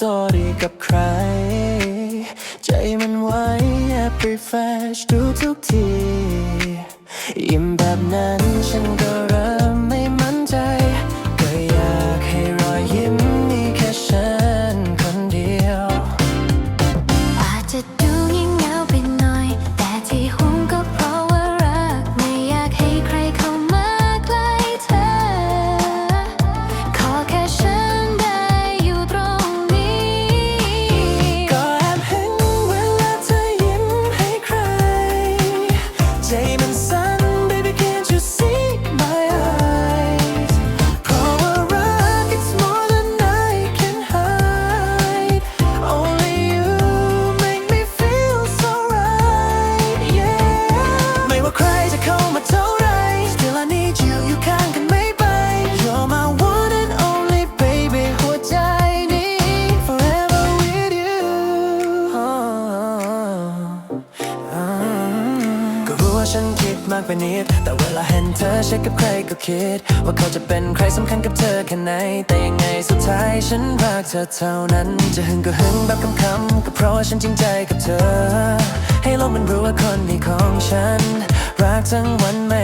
ตัวดีกับใคร ใจมันไว้แอบรีเฟชดูทุกที อิ่มแบบนั้นฉันก็ ฉันคิดมากไปนิด แต่เวลาเห็นเธอเช็คกับใครก็คิด ว่าเขาจะเป็นใครสำคัญกับเธอแค่ไหน แต่ยังไงสุดท้ายฉันรักเธอเท่านั้น จะหึงก็หึงแบบคำคำก็เพราะว่าฉันจริงใจกับเธอ ให้โลกมันรู้ว่าคนนี้ของฉัน รักทั้งวันไม่